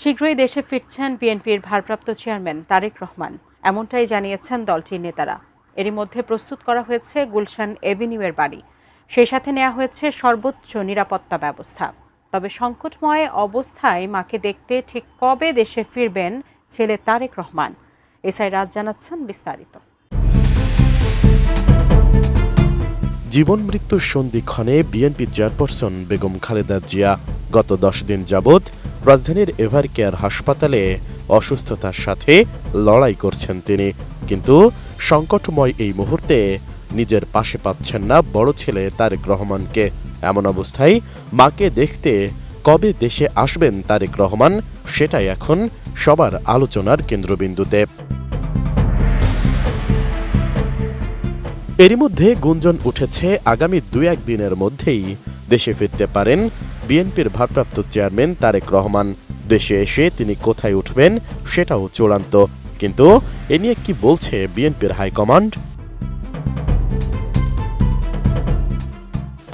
শীঘ্রই দেশে ফিরছেন বিএনপির ভারপ্রাপ্ত চেয়ারম্যান তারেক রহমান। এমনটাই জানিয়েছেন দলটির নেতারা। এরই মধ্যে প্রস্তুত করা হয়েছে গুলশান এভিনিউয়ের বাড়ি। সেই সাথে নেওয়া হয়েছে সর্বোচ্চ নিরাপত্তা ব্যবস্থা। তবে সংকটময় অবস্থায় মাকে দেখতে ঠিক কবে দেশে ফিরবেন ছেলে তারেক রহমান? এসআই রাজ জানাচ্ছেন বিস্তারিত। জীবন মৃত্যুর সন্ধিক্ষণে বিএনপি চেয়ারপারসন বেগম খালেদা জিয়া গত দশ দিন যাবৎ রাজধানীর এভার কেয়ার হাসপাতালে অসুস্থতার সাথে লড়াই করছেন তিনি। কিন্তু সংকটময় এই মুহূর্তে নিজের পাশে পাচ্ছেন না বড় ছেলে তারেক রহমানকে। এমন অবস্থায় মাকে দেখতে কবে দেশে আসবেন তারেক রহমান, সেটাই এখন সবার আলোচনার কেন্দ্রবিন্দুতে। এরই মধ্যে গুঞ্জন উঠেছে, আগামী দু এক দিনের মধ্যেই দেশে ফিরতে পারেন বিএনপির ভারপ্রাপ্ত চেয়ারম্যান তারেক রহমান। দেশে এসে তিনি কোথায় উঠবেন সেটাও চূড়ান্ত। কিন্তু এ নিয়ে কি বলছে বিএনপির হাইকমান্ড?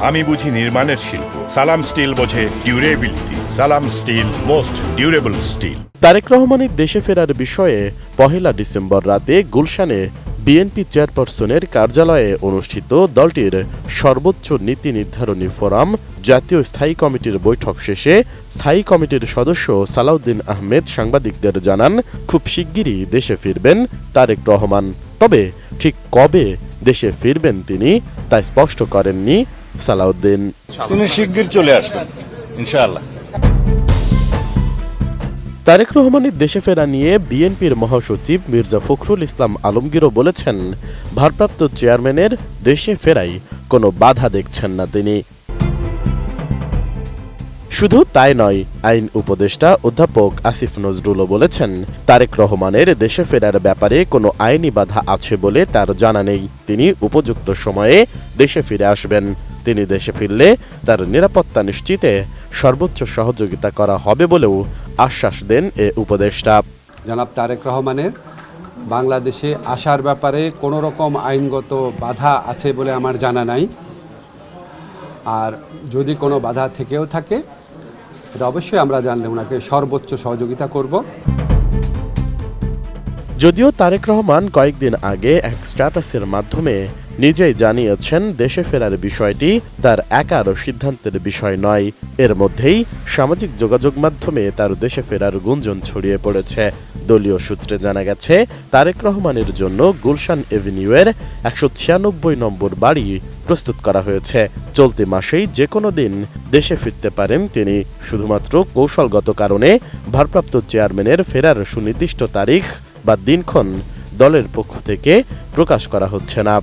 আমি বুঝি নির্মাণের শিল্প। সালাম স্টিল বোঝে durability. Salam steel most durable steel. Tarek রহমানের দেশে ফেরার বিষয়ে পহেলা ডিসেম্বর রাতে গুলশানে বিএনপি চেয়ারপারসনের কার্যালয়ে অনুষ্ঠিত দলটির সর্বোচ্চ নীতি নির্ধারণী ফোরাম জাতীয় স্থায়ী কমিটির বৈঠক শেষে স্থায়ী কমিটির সদস্য সালাউদ্দিন আহমেদ সাংবাদিকদের জানান খুব শিগগিরই দেশে ফিরবেন তারেক রহমান। তবে ঠিক কবে দেশে ফিরবেন তিনি তা স্পষ্ট করেননি সালাউদ্দিন। তিনি শিগগির চলে আসবেন ইনশাআল্লাহ। তারেক রহমানের দেশে ফেরা নিয়ে বিএনপির মহাসচিব মির্জা ফখরুল ইসলাম আলমগীরও বলেছেন ভারপ্রাপ্ত চেয়ারম্যানের দেশে ফেরাই কোনো বাধা দেখছেন না তিনি। শুধু তাই নয়, আইন উপদেষ্টা অধ্যাপক আসিফ নজরুলও বলেছেন, তারেক রহমানের দেশে ফেরার ব্যাপারে কোনো আইনি বাধা আছে বলে তার জানা নেই। তিনি উপযুক্ত সময়ে দেশে ফিরে আসবেন। তিনি দেশে ফিরলে তার নিরাপত্তা নিশ্চিতে সর্বোচ্চ সহযোগিতা করা হবে বলেও আশ্বাস দেন এ উপদেষ্টা। জনাব তারেক রহমানের বাংলাদেশে আসার ব্যাপারে কোনো রকম আইনগত বাধা আছে বলে আমার জানা নাই। আর যদি কোনো বাধা থেকেও থাকে এটা অবশ্যই আমরা জানলে ওনাকে সর্বোচ্চ সহযোগিতা করব। যদিও তারেক রহমান কয়েকদিন আগে এক স্ট্যাটাসের মাধ্যমে নিজেই জানিয়েছেন, দেশে ফেরার বিষয়টি তার একার সিদ্ধান্তের বিষয় নয়। এর মধ্যেই সামাজিক যোগাযোগ মাধ্যমে তার দেশে ফেরার গুঞ্জন ছড়িয়ে পড়েছে। দলীয় সূত্রে জানা গেছে, তারেক রহমানের জন্য গুলশান এভিনিউয়ের একশো ছিয়ানব্বই নম্বর বাড়ি প্রস্তুত করা হয়েছে। চলতি মাসেই যে কোনো দিন দেশে ফিরতে পারেন তিনি। শুধুমাত্র কৌশলগত কারণে ভারপ্রাপ্ত চেয়ারম্যানের ফেরার সুনির্দিষ্ট তারিখ বা দিনক্ষণ দলের পক্ষ থেকে প্রকাশ করা হচ্ছে না।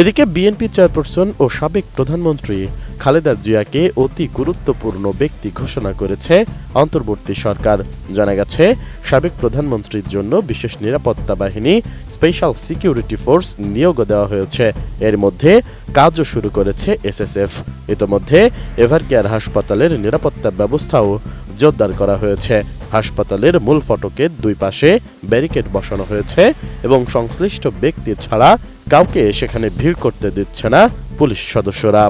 এদিকে বিএনপি চেয়ারপারসন ও সাবেক প্রধানমন্ত্রী খালেদা জিয়াকে অতি গুরুত্বপূর্ণ ব্যক্তি ঘোষণা করেছে অন্তর্বর্তী সরকার। জানা গেছে, সাবেক প্রধানমন্ত্রীর জন্য বিশেষ নিরাপত্তা বাহিনী স্পেশাল সিকিউরিটি ফোর্স নিয়োগ দেওয়া হয়েছে। এর মধ্যে কাজও শুরু করেছে এসএসএফ। ইতোমধ্যে এভারকেয়ার হাসপাতালের নিরাপত্তা ব্যবস্থাও জোরদার করা হয়েছে। হাসপাতালের মূল ফটকের দুই পাশে ব্যারিকেড বসানো হয়েছে এবং সংশ্লিষ্ট ব্যক্তি ছাড়া কাউকে সেখানে ভিড় করতে দিচ্ছে না পুলিশ সদস্যরা।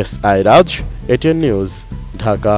S I Raj ATN news Dhaka.